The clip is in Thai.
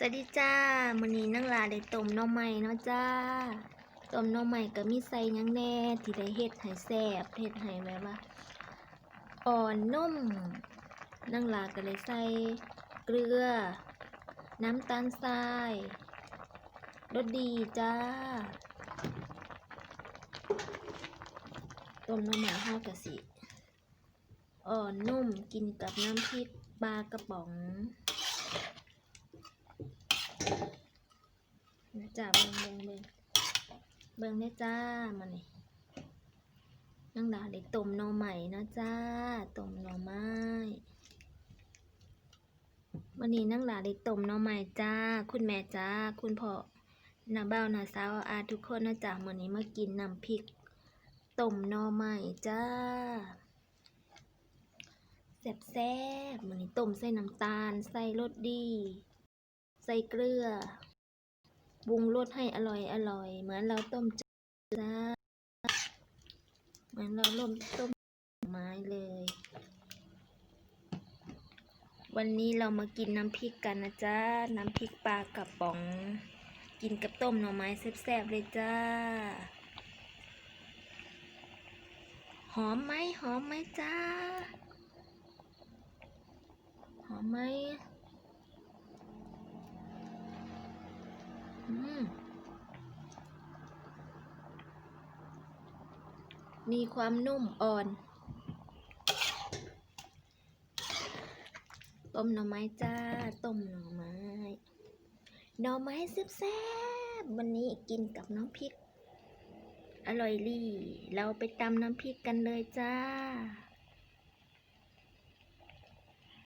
สวัสดีจ้ามื้อนี้นั่งลาได้ต้มน่อไม้เนาะจ้าต้มน่อไม้ก็มีใส่ยังแน่ที่ได้เฮ็ดให้แซ่บเฮ็ดให้แบบว่าอ่อนนุ่มนั่งลาก็เลยใส่เกลือ น้ำตาลทรายรสดีจ้าต้มน่อไม้เฮากะสิอ่อนนุ่มกินกับน้ำพริกปลากระป๋องนะ จ้าเบิ่งเบิ่งเบิ่งเบิ่งได้จ้ามานี่นั่งดาได้ต้มหน่อใหม่นะจ้าต้มหน่อไม้วันนี้นั่งดาได้ต้มหน่อใหม่จ้า คุณแม่จ้า คุณพ่อน้าเบ้าน้าสาวอาทุกคนนะจ้ามื้อนี้มากินน้ำพริกต้มหน่อใหม่จ้าแซ่บแซ่บๆมันนี้ต้มใส่น้ำตาล ใส่รสดี ใส่เกลือ ปรุงรสให้อร่อยอร่อย เหมือนเราต้มจ้าเหมือนเราล่มต้มไม้เลย วันนี้เรามากินน้ำพริกกันนะจ้าน้ำพริกปลากระป๋อง กินกับต้มหน่อไม้แซ่บๆเลยจ้า หอมไหมหอมไหมจ้า หอมไหมอืม มีความนุ่มอ่อน ต้มหน่อไม้จ้า ต้มหน่อไม้ หน่อไม้แซ่บๆ วันนี้กินกับน้ำพริก อร่อยลี่ เราไปตำน้ำพริกกันเลยจ้า